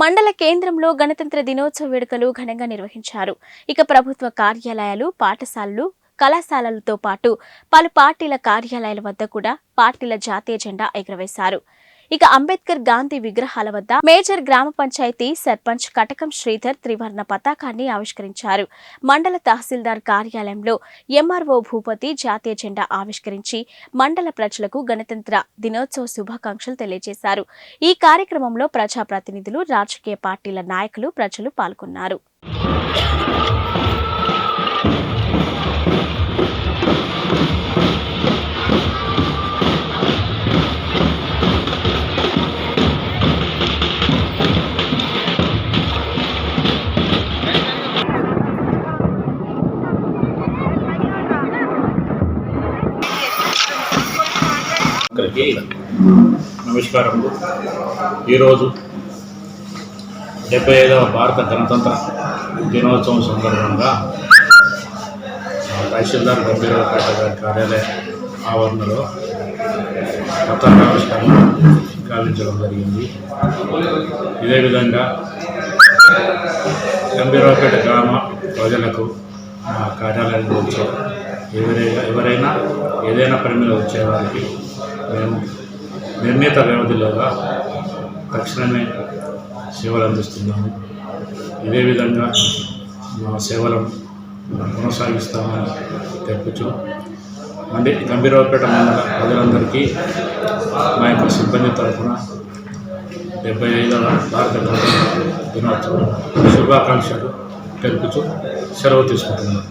మండల కేంద్రంలో గణతంత్ర దినోత్సవ వేడుకలు ఘనంగా నిర్వహించారు. ఇక ప్రభుత్వ కార్యాలయాలు పాఠశాలలు కళాశాలలతో పాటు పలు పార్టీల కార్యాలయాల వద్ద కూడా పార్టీల జాతీయ జెండా ఎగురవేశారు. ఇక అంబేద్కర్ గాంధీ విగ్రహాల వద్ద మేజర్ గ్రామ పంచాయతీ సర్పంచ్ కటకం శ్రీధర్ త్రివర్ణ పతాకాన్ని ఆవిష్కరించారు. మండల తహసీల్దార్ కార్యాలయంలో ఎంఆర్ఓ భూపతి జాతీయ జెండా ఆవిష్కరించి మండల ప్రజలకు గణతంత్ర దినోత్సవ శుభాకాంక్షలు తెలియజేశారు. ఈ కార్యక్రమంలో ప్రజాప్రతినిధులు రాజకీయ పార్టీల నాయకులు ప్రజలు పాల్గొన్నారు. అందరికీ నమస్కారం ఈరోజు డెబ్బై ఐదవ భారత గణతంత్ర దినోత్సవం సందర్భంగా తహసీల్దార్ గంభీరపేట గారి కార్యాలయ ఆవరణలో పతాకావిష్కరణ గావించడం జరిగింది. ఇదే విధంగా గంభీరపేట గ్రామ ప్రజలకు మా కార్యాలయానికి వచ్చే ఎవరైనా ఎవరైనా ఏదైనా పని మీద వచ్చేవారికి మేము నిర్ణీత వ్యవధిలోగా తక్షణమే సేవలు అందిస్తున్నాము. ఇదే విధంగా మా సేవలను కొనసాగిస్తామని తెలుపుచు మండి గంభీరావుపేట మండల ప్రజలందరికీ మా యొక్క సిబ్బంది తరఫున డెబ్బై ఐదవ భారత దినోత్సవం శుభాకాంక్షలు తెలుపుచు సెలవు తీసుకుంటున్నాను.